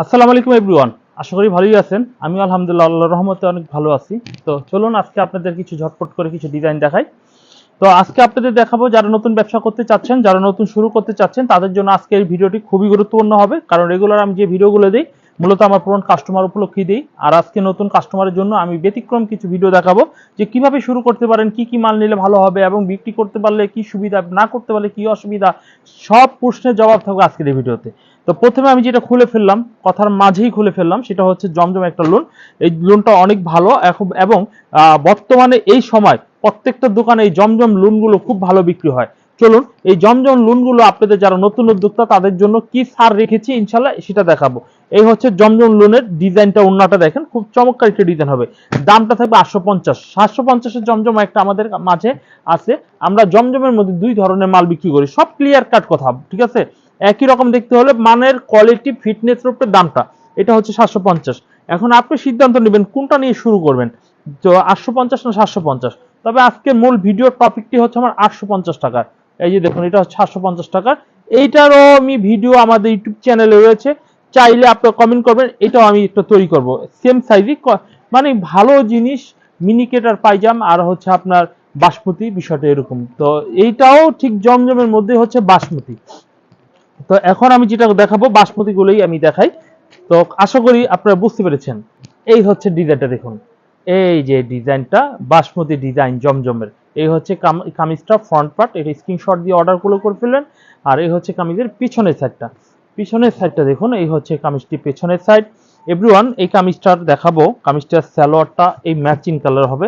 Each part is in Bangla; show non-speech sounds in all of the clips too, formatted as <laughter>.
আসসালামু আলাইকুম এভরিওয়ান। আশা করি ভালোই আছেন। আমি আলহামদুলিল্লাহ, আল্লাহর রহমতে অনেক ভালো আছি। তো চলুন আজকে আপনাদের কিছু ঝটপট করে কিছু ডিজাইন দেখাই। তো আজকে আপনাদের দেখাবো যারা নতুন ব্যবসা করতে চাচ্ছেন, যারা নতুন শুরু করতে চাচ্ছেন, তাদের জন্য আজকে এই ভিডিওটি খুবই গুরুত্বপূর্ণ হবে। কারণ রেগুলার আমি যে ভিডিওগুলো দিই, মূলত আমার পুরনো কাস্টমার উপলক্ষে দিই। আর আজকে নতুন কাস্টমারের জন্য আমি ব্যতিক্রম কিছু ভিডিও দেখাবো যে কীভাবে শুরু করতে পারেন, কি কি মাল নিলে ভালো হবে এবং বিক্রি করতে পারলে কি সুবিধা, না করতে পারলে কি অসুবিধা, সব প্রশ্নের জবাব থাকবে আজকের এই ভিডিওতে। তো প্রথমে আমি যেটা খুলে ফেললাম, কথার মাঝেই খুলে ফেললাম, সেটা হচ্ছে জমজম একটা লোন এই লোনটা অনেক ভালো, এখন- এবং বর্তমানে এই সময় প্রত্যেকটা দোকানে এই জমজম লোনগুলো খুব ভালো বিক্রি হয়। চলুন, এই জমজম লোনগুলো আপনাদের যারা নতুন উদ্যোক্তা, তাদের জন্য কি ছাড় রেখেছি ইনশাল্লাহ সেটা দেখাবো। এই হচ্ছে জমজম লোনের ডিজাইনটা অন্যটা দেখেন, খুব চমৎকার একটা ডিজাইন হবে। দামটা থাকবে আটশো পঞ্চাশ। সাতশো পঞ্চাশের জমজম একটা আমাদের মাঝে আছে। আমরা জমজমের মধ্যে দুই ধরনের মাল বিক্রি করি। সব ক্লিয়ার কাট কথা, ঠিক আছে? একই রকম দেখতে হলে মানের কোয়ালিটি ফিটনেস উপরে দামটা। এটা হচ্ছে সাতশো পঞ্চাশ। এখন আপনি সিদ্ধান্ত নেবেন কোনটা নিয়ে শুরু করবেন। তো আটশো পঞ্চাশ না সাতশো পঞ্চাশ? তবে আজকে মূল ভিডিও টপিকটি হচ্ছে আমার আটশো পঞ্চাশ টাকার। এই যে দেখুন, এটা হচ্ছে সাতশো পঞ্চাশ টাকার। এইটারও আমি ভিডিও আমাদের ইউটিউব চ্যানেলে রয়েছে। চাইলে আপনারা কমেন্ট করবেন, এটাও আমি একটা তৈরি করব। সেম সাইজই মানে ভালো জিনিস মিনিকেটার পাইজাম আর হচ্ছে আপনার বাসমতি বিষয়টা এরকম। তো এইটাও ঠিক জমজমের মধ্যে হচ্ছে বাসমতি। তো এখন আমি যেটা দেখাবো বাসমতি গুলোই আমি দেখাই। তো আশা করি আপনারা বুঝতে পেরেছেন। এই হচ্ছে ডিজাইনটা দেখুন। এই যে ডিজাইনটা, বাসমতি ডিজাইন জমজমের। এই হচ্ছে কামিজটা ফ্রন্ট পার্ট এটা স্ক্রিনশট দিয়ে অর্ডারগুলো করে ফেললেন। আর এই হচ্ছে কামিজের পিছনের সাইডটা পিছনের সাইডটা দেখুন, এই হচ্ছে কামিজটি পেছনের সাইড এভরিওয়ান এই কামিজটার দেখাবো। কামিজটার স্যালোয়ারটা এই ম্যাচিং কালার হবে।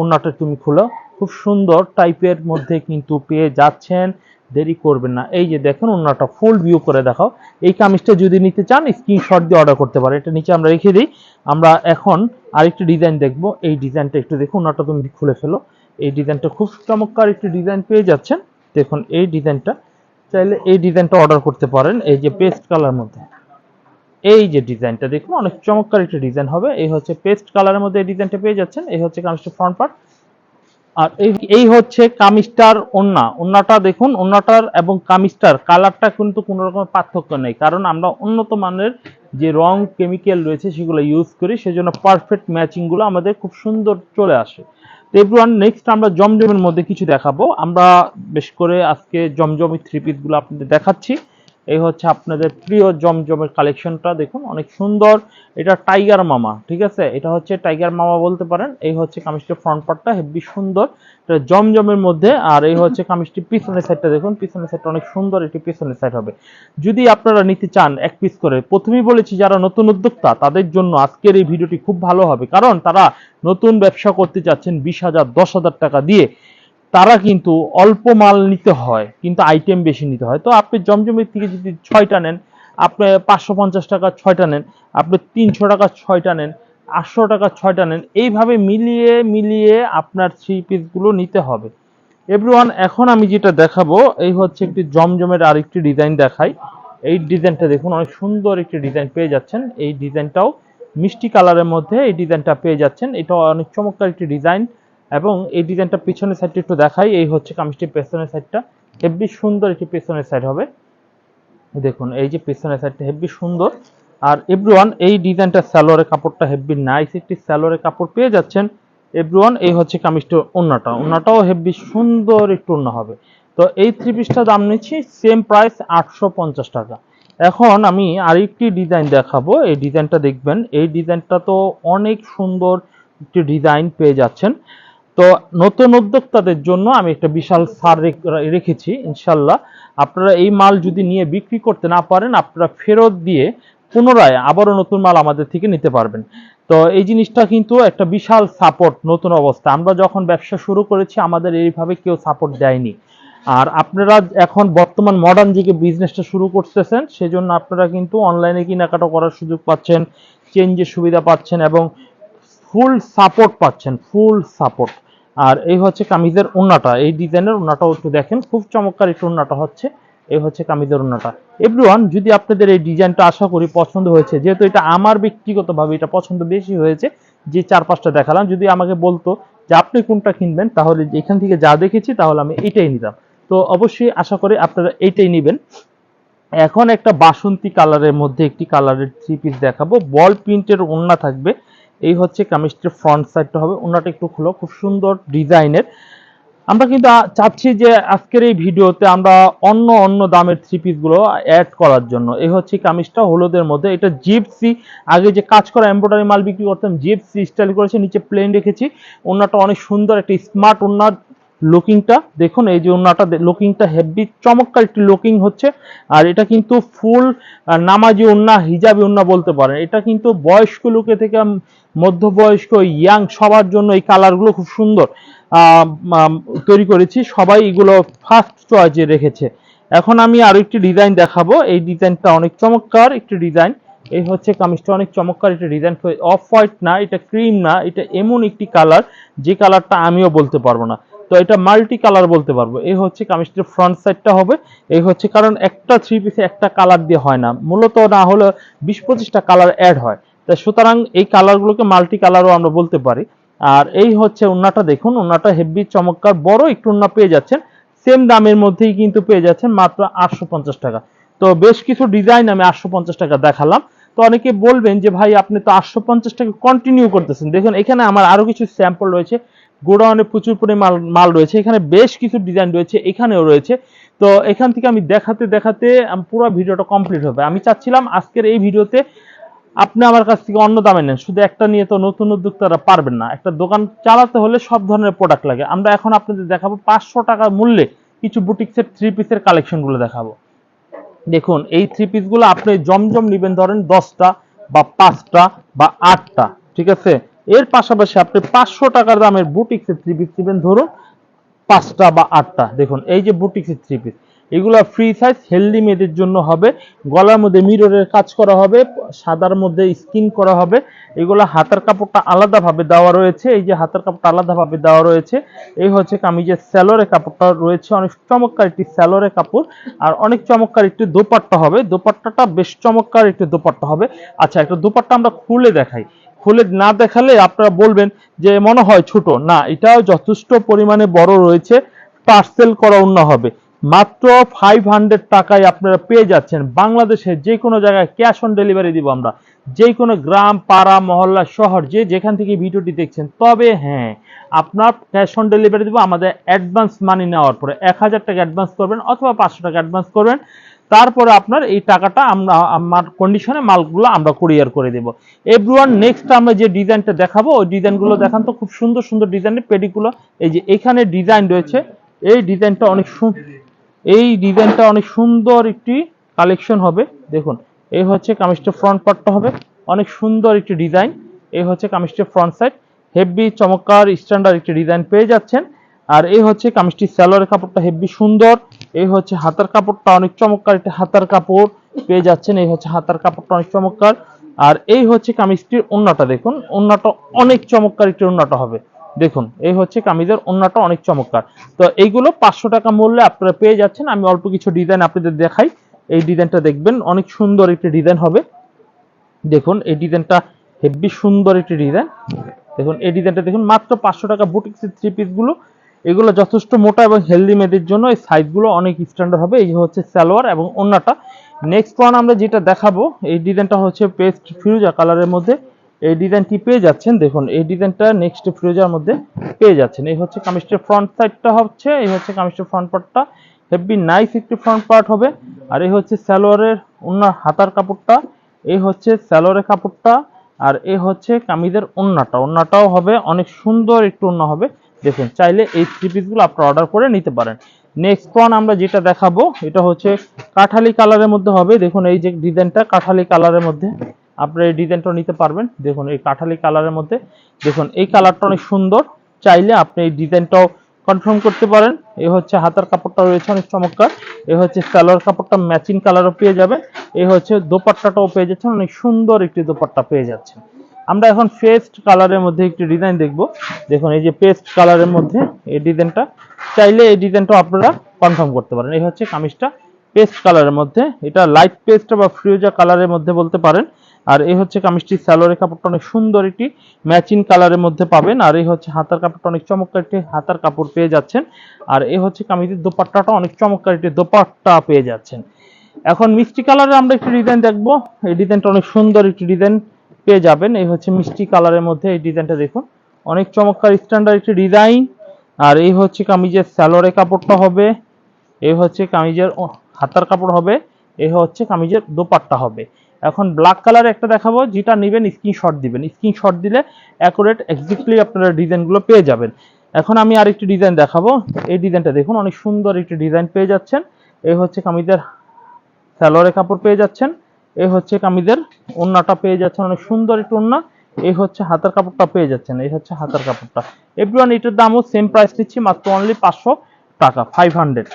ওনাটা তুমি খুলো। খুব সুন্দর টাইপের মধ্যে কিন্তু পেয়ে যাচ্ছেন। দেরি করবেন না। এই যে দেখুন ওনাটা ফুল ভিউ করে দেখাও। এই কামিজটা যদি নিতে চান স্ক্রিনশট দিয়ে অর্ডার করতে পারে এটা নিচে আমরা রেখে দিই। আমরা এখন আরেকটি ডিজাইন দেখব। এই ডিজাইনটা একটু দেখুন ওনাটা তুমি খুলে ফেলো। এই ডিজাইনটা খুব চমৎকার একটি ডিজাইন পেয়ে যাচ্ছেন। দেখুন, এই ডিজাইনটা চাইলে এই ডিজাইনটা অর্ডার করতে পারেন। এই যে পেস্ট কালার মধ্যে। এই যে ডিজাইনটা দেখুন, অনেক চমৎকার একটা ডিজাইন হবে। এই হচ্ছে পেস্ট কালারের মধ্যে এই ডিজাইনটা পেয়ে যাচ্ছেন। এই হচ্ছে কামিজটা ফ্রন্ট পার্ট আর এই হচ্ছে কামিজটার ওন্না। ওন্নাটা দেখুন, ওন্নাটার এবং কামিজটার কালারটা কিন্তু কোনো রকম পার্থক্য নেই। কারণ আমরা উন্নত মানের যে রং কেমিক্যাল রয়েছে সেগুলো ইউজ করি, সেজন্য পারফেক্ট ম্যাচিংগুলো আমাদের খুব সুন্দর চলে আসে। তো এভরিওয়ান নেক্সট আমরা জমজমের মধ্যে কিছু দেখাবো। আমরা বেশ করে আজকে জমজমি থ্রি পিসগুলো আপনাদের দেখাচ্ছি। এই হচ্ছে আপনাদের প্রিয় জমজমের কালেকশনটা, দেখুন, অনেক সুন্দর। এটা টাইগার মামা, ঠিক আছে? এটা হচ্ছে টাইগার মামা বলতে পারেন। এই হচ্ছে কামিজটির ফ্রন্ট পার্টটা হেভি সুন্দর। এটা জমজমের মধ্যে, আর এই হচ্ছে কামিজটি পিছনের সাইডটা দেখুন, পিছনের সাইডটা অনেক সুন্দর, এটি পিছনের সাইড হবে। যদি আপনারা নিতে চান এক পিস করে, প্রথমেই বলেছি যারা নতুন উদ্যোক্তা, তাদের জন্য আজকের এই ভিডিওটি খুব ভালো হবে। কারণ তারা নতুন ব্যবসা করতে চাচ্ছেন বিশ হাজার, দশ হাজার টাকা দিয়ে। তারা কিন্তু অল্প মাল নিতে হয়, কিন্তু আইটেম বেশি নিতে হয়। তো আপনি জমজমের থেকে যদি ছয়টা নেন, আপনি পাঁচশো পঞ্চাশ টাকা ছয়টা নেন, আপনি তিনশো টাকা ছয়টা নেন, আটশো টাকা ছয়টা নেন, এইভাবে মিলিয়ে মিলিয়ে আপনার থ্রি পিসগুলো নিতে হবে। এভরিওয়ান এখন আমি যেটা দেখাবো, এই হচ্ছে একটি জমজমের আরেকটি ডিজাইন দেখাই। এই ডিজাইনটা দেখুন, অনেক সুন্দর একটি ডিজাইন পেয়ে যাচ্ছেন। এই ডিজাইনটাও মিষ্টি কালারের মধ্যে এই ডিজাইনটা পেয়ে যাচ্ছেন। এটা অনেক চমৎকার একটি ডিজাইন এবং এই ডিজাইনটা পিছনের সাইডটা একটু দেখাই, এই হচ্ছে কামিজটির পেছনের সাইডটা হেভি সুন্দর একটি পেছনের সাইড হবে। দেখুন, এই যে পেছনের সাইডটা হেভি সুন্দর। আর এভরিওয়ান, এই ডিজাইনটা স্যালোয়ারের কাপড়টা হেভি নাইস একটি স্যালোয়ারের কাপড় পেয়ে যাচ্ছেন। এভরিওয়ান, এই হচ্ছে কামিজটা ওন্নাটা। ওন্নাটাও হেভি সুন্দর একটু ওন্না হবে। তো এই থ্রি পিসটা দাম নিচ্ছি সেম প্রাইস আটশো পঞ্চাশ টাকা। এখন আমি আরেকটি ডিজাইন দেখাবো। এই ডিজাইনটা দেখবেন, এই ডিজাইনটা তো অনেক সুন্দর একটি ডিজাইন পেয়ে যাচ্ছেন। তো নতুন উদ্যোক্তাদের জন্য আমি একটা বিশাল সার রেখেছি, ইনশাল্লাহ। আপনারা এই মাল যদি নিয়ে বিক্রি করতে না পারেন, আপনারা ফেরত দিয়ে পুনরায় আবারও নতুন মাল আমাদের থেকে নিতে পারবেন। তো এই জিনিসটা কিন্তু একটা বিশাল সাপোর্ট নতুন অবস্থা। আমরা যখন ব্যবসা শুরু করেছি, আমাদের এইভাবে কেউ সাপোর্ট দেয়নি। আর আপনারা এখন বর্তমান মডার্ন যুগে বিজনেসটা শুরু করতেছেন, সেজন্য আপনারা কিন্তু অনলাইনে কেনাকাটা করার সুযোগ পাচ্ছেন চেঞ্জের সুবিধা পাচ্ছেন এবং ফুল সাপোর্ট পাচ্ছেন ফুল সাপোর্ট আর এই হচ্ছে কামিজের ওন্নাটা এই ডিজাইনের ওন্নাটাও একটু দেখেন, খুব চমৎকার একটু ওন্নাটা হচ্ছে। এই হচ্ছে কামিজের ওন্নাটা এভরিওয়ান যদি আপনাদের এই ডিজাইনটা আশা করি পছন্দ হয়েছে, যেহেতু এটা আমার ব্যক্তিগতভাবে এটা পছন্দ বেশি হয়েছে, যে চার পাঁচটা দেখালাম, যদি আমাকে বলতো যে আপনি কোনটা কিনবেন, তাহলে এখান থেকে যা দেখেছি, তাহলে আমি এইটাই নিতাম। তো অবশ্যই আশা করি আপনারা এইটাই নেবেন। এখন একটা বাসন্তী কালারের মধ্যে একটি কালারের থ্রি পিস দেখাবো। বল প্রিন্টের ওড়না থাকবে। এই হচ্ছে কামিজটির ফ্রন্ট সাইডটা হবে। ওনাটা একটু খুলো, খুব সুন্দর ডিজাইনের। আমরা কিন্তু চাচ্ছি যে আজকের এই ভিডিওতে আমরা অন্য অন্য দামের থ্রি পিসগুলো অ্যাড করার জন্য। এই হচ্ছে কামিজটা হলুদের মধ্যে। এটা জিপসি আগে যে কাজ করা এমব্রয়ডারি মাল বিক্রি করতাম জিপসি স্টাইল করেছে, নিচে প্লেন রেখেছি। ওনাটা অনেক সুন্দর, একটা স্মার্ট ওড়নার লুকিংটা, দেখুন এই যে ওড়নাটা লুকিংটা হেভি, চমৎকার একটি লুকিং হচ্ছে। আর এটা কিন্তু ফুল নামাজি ওড়না, হিজাবি ওড়না বলতে পারেন। এটা কিন্তু বয়স্ক লোকে থেকে মধ্যবয়স্ক ইয়াং সবার জন্য এই কালারগুলো খুব সুন্দর তৈরি করেছি। সবাই এগুলো ফার্স্ট চয়েসে রেখেছে। এখন আমি আরও একটি ডিজাইন দেখাবো। এই ডিজাইনটা অনেক চমৎকার একটি ডিজাইন এই হচ্ছে কামিজটা অনেক চমৎকার একটা ডিজাইন অফ হোয়াইট না, এটা ক্রিম না, এটা এমন একটি কালার যে কালারটা আমিও বলতে পারব না। তো এটা মাল্টি কালার বলতে পারব। এই হচ্ছে কামিজটির ফ্রন্ট সাইডটা হবে। এই হচ্ছে কারণ একটা থ্রি পিসে একটা কালার দিয়ে হয় না। মূলত না হলে বিশ পঁচিশটা কালার অ্যাড হয়। তাই সুতরাং এই কালারগুলোকে মাল্টি কালারও আমরা বলতে পারি। আর এই হচ্ছে উন্নাটা দেখুন। উন্নাটা হেভি চমৎকার, বড় একটু উন্না পেয়ে যাচ্ছেন। সেম দামের মধ্যেই কিন্তু পেয়ে যাচ্ছেন মাত্র আটশো পঞ্চাশ টাকা। তো বেশ কিছু ডিজাইন আমি আটশো পঞ্চাশ টাকা দেখালাম। তো অনেকে বলবেন যে, ভাই, আপনি তো আটশো পঞ্চাশ টাকা কন্টিনিউ করতেছেন। দেখুন, এখানে আমার আরও কিছু স্যাম্পল রয়েছে। গোডাউনে প্রচুর পরিমাণ মাল রয়েছে, এখানে বেশ কিছু ডিজাইন রয়েছে, এখানেও রয়েছে। তো এখান থেকে আমি দেখাতে দেখাতে পুরো ভিডিওটা কমপ্লিট হবে। আমি চাচ্ছিলাম আজকের এই ভিডিওতে আপনি আমার কাছ থেকে অন্য দামে নেন, শুধু একটা নিয়ে তো নতুন উদ্যোক্তারা পারবেন না। একটা দোকান চালাতে হলে সব ধরনের প্রোডাক্ট লাগে। আমরা এখন আপনাদের দেখাবো পাঁচশো টাকা মূল্যে কিছু বুটিক্সের থ্রি পিসের কালেকশনগুলো দেখাবো। দেখুন, এই থ্রি পিসগুলো আপনি জমজম নেবেন ধরেন দশটা বা পাঁচটা বা আটটা, ঠিক আছে? এর পাশাপাশি আপনি পাঁচশো টাকার দামের বুটিক্সের থ্রি পিস নেবেন, ধরুন পাঁচটা বা আটটা। দেখুন, এই যে বুটিক্সের থ্রি পিস এগুলো ফ্রি সাইজ হেলদি মেয়েদের জন্য হবে। গলার মধ্যে মিররের কাজ করা হবে, সাদার মধ্যে স্কিন করা হবে। এগুলো হাতের কাপড়টা আলাদাভাবে দেওয়া রয়েছে, এই যে হাতের কাপড়টা আলাদাভাবে দেওয়া রয়েছে। এই হচ্ছে কামিজের স্যালোরে কাপড়টা রয়েছে, অনেক চমৎকার একটি স্যালোরে কাপড়। আর অনেক চমৎকার একটি দোপাট্টা হবে। দোপাট্টাটা বেশ চমৎকার একটি দোপাট্টা হবে। আচ্ছা একটা দোপাট্টা আমরা খুলে দেখাই। খুলে না দেখালে আপনারা বলবেন যে মনে হয় ছোট। না, এটাও যথেষ্ট পরিমাণে বড় রয়েছে পার্সেল করা অন্য হবে। মাত্র ফাইভ হান্ড্রেড টাকায় আপনারা পেয়ে যাচ্ছেন। বাংলাদেশে যে কোনো জায়গায় ক্যাশ অন ডেলিভারি দিব আমরা। যে কোনো গ্রাম, পাড়া, মহল্লা, শহর, যে যেখান থেকে ভিডিওটি দেখছেন। তবে হ্যাঁ আপনার ক্যাশ অন ডেলিভারি দিব আমাদের অ্যাডভান্স মানি নেওয়ার পরে। এক হাজার টাকা অ্যাডভান্স করবেন অথবা পাঁচশো টাকা অ্যাডভান্স করবেন। তারপরে আপনার এই টাকাটা আমরা, আমার কন্ডিশনে মালগুলো আমরা কুরিয়ার করে দেব। এভরিওয়ান নেক্সট আমরা যে ডিজাইনটা দেখাবো, ওই ডিজাইনগুলো দেখান তো, খুব সুন্দর সুন্দর ডিজাইনের পেডিগুলো এই যে এখানে ডিজাইন রয়েছে, এই ডিজাইনটা অনেক এই ডিজাইনটা অনেক সুন্দর একটি কালেকশন হবে। দেখুন, এই হচ্ছে কামিজটা ফ্রন্ট পার্টটা হবে। অনেক সুন্দর একটি ডিজাইন এই হচ্ছে কামিজটির ফ্রন্ট সাইড হেভি চমৎকার স্ট্যান্ডার্ড একটি ডিজাইন পেয়ে যাচ্ছেন। আর এই হচ্ছে কামিজটি স্যালোয়ারের কাপড়টা হেভি সুন্দর। এই হচ্ছে হাতার কাপড়টা, অনেক চমৎকার একটি হাতার কাপড় পেয়ে যাচ্ছেন, এই হচ্ছে হাতার কাপড়টা অনেক চমৎকার। আর এই হচ্ছে কামিজটির ওন্নাটা, দেখুন, ওন্নাটা অনেক চমৎকার একটি ওন্নাটা হবে। দেখুন, এই হচ্ছে কামিজের ওন্নাটা অনেক চমৎকার। তো এইগুলো পাঁচশো টাকা মূল্যে আপনারা পেয়ে যাচ্ছেন, আমি অল্প কিছু ডিজাইন আপনাদের দেখাই। এই ডিজাইনটা দেখবেন, অনেক সুন্দর একটি ডিজাইন হবে। দেখুন, এই ডিজাইনটা হেভি সুন্দর একটি ডিজাইন। দেখুন, এই ডিজাইনটা দেখুন, মাত্র পাঁচশো টাকা বুটিক্সের থ্রি পিসগুলো এগুলো যথেষ্ট মোটা এবং হেলদি মেয়েদের জন্য এই সাইজগুলো অনেক স্ট্যান্ডার্ড হবে। এই হচ্ছে সালোয়ার এবং ওন্নাটা। নেক্সট ওয়ান আমরা যেটা দেখাবো, এই ডিজাইনটা হচ্ছে পেস্ট ফিরোজা কালারের মধ্যে। এই ডিজাইনটি পেয়ে যাচ্ছেন, দেখুন, এই ডিজাইনটা নেক্সট ফিরোজার মধ্যে পেয়ে যাচ্ছেন। এই হচ্ছে কামিজটির ফ্রন্ট সাইডটা হচ্ছে, এই হচ্ছে কামিজটির ফ্রন্ট পার্টটা হেভি নাইস একটি ফ্রন্ট পার্ট হবে। আর এই হচ্ছে সালোয়ারের ওন্নার হাতার কাপড়টা, এই হচ্ছে সালোয়ারের কাপড়টা, আর এ হচ্ছে কামিজের ওন্নাটা। ওন্নাটাও হবে, অনেক সুন্দর একটু ওন্না হবে। দেখুন, চাইলে এই থ্রি পিসগুলো আপনারা অর্ডার করে নিতে পারেন। নেক্সট ওয়ান আমরা যেটা দেখাবো, এটা হচ্ছে কাঠালি কালারের মধ্যে হবে। দেখুন, এই যে ডিজাইনটা কাঠালি কালারের মধ্যে। আপনারা এই ডিজাইনটা নিতে পারবেন। দেখুন, এই কাঠালি কালারের মধ্যে। দেখুন, এই কালারটা অনেক সুন্দর। চাইলে আপনি এই ডিজাইনটাও কনফার্ম করতে পারেন। এই হচ্ছে হাতার কাপড়টা রয়েছে অনেক চমৎকার। এই হচ্ছে সালোয়ার কাপড়টা ম্যাচিং কালারও পেয়ে যাবে। এই হচ্ছে দোপাট্টাটাও পেয়ে যাচ্ছেন। অনেক সুন্দর একটি দোপাট্টা পেয়ে যাচ্ছেন। আমরা এখন পেস্ট কালারের মধ্যে একটি ডিজাইন দেখব। দেখুন, এই যে পেস্ট কালারের মধ্যে এই ডিজাইনটা চাইলে এই ডিজাইনটা আপনারা কনফার্ম করতে পারেন। এই হচ্ছে কামিজটা পেস্ট কালারের মধ্যে। এটা লাইট পেস্ট বা ফ্রিউজা কালারের মধ্যে বলতে পারেন। আর এই হচ্ছে কামিজটি স্যালোয়ারের কাপড়টা অনেক সুন্দর একটি ম্যাচিং কালারের মধ্যে পাবেন। আর এই হচ্ছে হাতার কাপড়টা অনেক চমৎকার একটি হাতার কাপড় পেয়ে যাচ্ছেন। আর এই হচ্ছে কামিজের দোপাট্টাটা অনেক চমৎকার একটি দোপাট্টা পেয়ে যাচ্ছেন। এখন মিষ্টি কালারে আমরা একটি ডিজাইন দেখব। এই ডিজাইনটা অনেক সুন্দর একটি ডিজাইন পেয়ে যাবেন। এই হচ্ছে মিষ্টি কালারের মধ্যে এই ডিজাইনটা দেখুন। অনেক চমৎকার স্ট্যান্ডার্ড একটি ডিজাইন। আর এই হচ্ছে কামিজের স্যালোরে কাপড়টা হবে। এই হচ্ছে কামিজের হাতার কাপড় হবে। এই হচ্ছে কামিজের দোপাট্টা হবে। এখন ব্ল্যাক কালার একটা দেখাবো, যেটা নেবেন স্ক্রিনশট দিবেন। স্ক্রিনশট দিলে অ্যাকুরেট এক্স্যাক্টলি আপনারা ডিজাইনগুলো পেয়ে যাবেন। এখন আমি আরেকটি ডিজাইন দেখাবো। এই ডিজাইনটা দেখুন, অনেক সুন্দর একটি ডিজাইন পেয়ে যাচ্ছেন। এই হচ্ছে কামিজের সালোয়ারের কাপড় পেয়ে যাচ্ছেন। এই হচ্ছে কামিজের ওন্নাটা পেয়ে যাচ্ছেন, অনেক সুন্দর একটু ওন্না। এই হচ্ছে হাতার কাপড়টা পেয়ে যাচ্ছেন, এই হচ্ছে হাতার কাপড়টা। এভরিওয়ান এটার দামও সেম প্রাইস দিচ্ছি মাত্র অনলি পাঁচশো টাকা ফাইভ হান্ড্রেড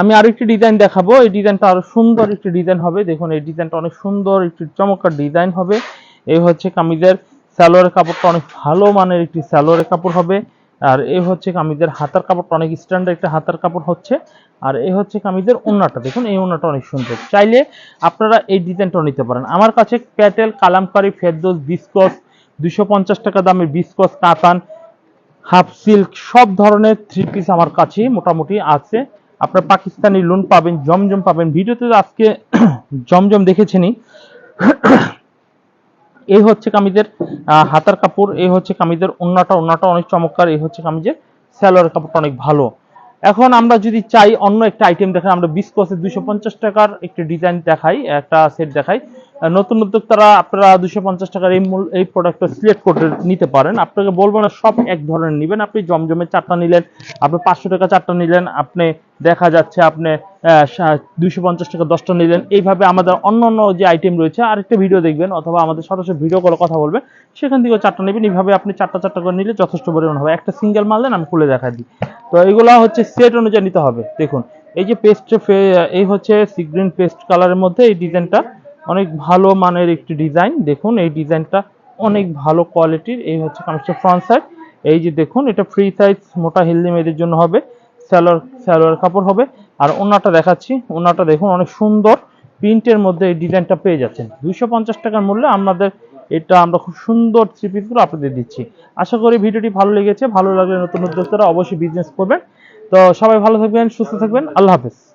আমি আরেকটি ডিজাইন দেখাবো, এই ডিজাইনটা আরও সুন্দর একটি ডিজাইন হবে। দেখুন, এই ডিজাইনটা অনেক সুন্দর, একটি চমৎকার ডিজাইন হবে। এই হচ্ছে কামিজের স্যালোয়ারের কাপড়টা, অনেক ভালো মানের একটি স্যালোয়ারের কাপড় হবে। আর এ হচ্ছে কামিজের হাতার কাপড়টা, অনেক স্ট্যান্ডার্ড একটা হাতার কাপড় হচ্ছে। আর এ হচ্ছে কামিজের ওনাটা দেখুন এই ওন্নাটা অনেক সুন্দর। চাইলে আপনারা এই ডিজাইনটাও নিতে পারেন। আমার কাছে প্যাটেল, কালামকারি, ফেরদোস, বিস্কস দুশো টাকা দামের বিস্কস, কাতান, হাফ সিল্ক, সব ধরনের থ্রি পিস আমার কাছে মোটামুটি আছে। আপনার পাকিস্তানি লোন পাবেন, জমজম পাবেন। ভিডিওতে আজকে <clears throat> জমজম দেখেছেনই। এই হচ্ছে কামিজের হাতার কাপড়, এই হচ্ছে কামিজের ওন্নাটা ওন্নাটা অনেক চমৎকার, এই হচ্ছে কামিজের স্যালোয়ার কাপড়টা অনেক ভালো। এখন আমরা যদি চাই অন্য একটা আইটেম দেখাই, আমরা বিস্কসের দুশো পঞ্চাশ টাকার একটি ডিজাইন দেখাই, একটা সেট দেখাই। নতুন উদ্যোক্তারা আপনারা দুশো পঞ্চাশ টাকার এই মূল এই প্রোডাক্টটা সিলেক্ট করে নিতে পারেন। আপনাকে বলব না, সব এক ধরনের নেবেন। আপনি জমজমে চারটা নিলেন, আপনি পাঁচশো টাকা চারটা নিলেন, আপনি দেখা যাচ্ছে আপনি দুইশো পঞ্চাশ টাকা দশটা নিলেন। এইভাবে আমাদের অন্য অন্য যে আইটেম রয়েছে, আরেকটা ভিডিও দেখবেন অথবা আমাদের সরাসরি ভিডিও করে কথা বলবেন। সেখান থেকেও চারটা নেবেন। এইভাবে আপনি চারটা চারটা করে নিলে যথেষ্ট পরিমাণ হবে। একটা সিঙ্গেল মাল দেন, আমি খুলে দেখা দিই। তো এগুলো হচ্ছে সেট অনুযায়ী নিতে হবে। দেখুন, এই যে পেস্ট এই হচ্ছে সি গ্রিন পেস্ট কালারের মধ্যে এই ডিজাইনটা অনেক ভালো মানের একটি ডিজাইন। দেখুন, এই ডিজাইনটা অনেক ভালো কোয়ালিটির। এই হচ্ছে কামিজটা ফ্রন্ট সাইড এই যে দেখুন, এটা ফ্রি সাইজ মোটা হেলদি মেয়েদের জন্য হবে। স্যালোয়ার স্যালোয়ার কাপড় হবে। আর ওনাটা দেখাচ্ছি। ওনাটা দেখুন, অনেক সুন্দর। প্রিন্টের মধ্যে এই ডিজাইনটা পেয়ে যাচ্ছেন। দুইশো পঞ্চাশ টাকার মূল্যে আমাদের এটা আমরা খুব সুন্দর থ্রি পিসগুলো আপনাদের দিচ্ছি। আশা করি ভিডিওটি ভালো লেগেছে। ভালো লাগলে নতুন উদ্যোক্তারা অবশ্যই বিজনেস করবেন। তো সবাই ভালো থাকবেন, সুস্থ থাকবেন। আল্লাহ হাফেজ।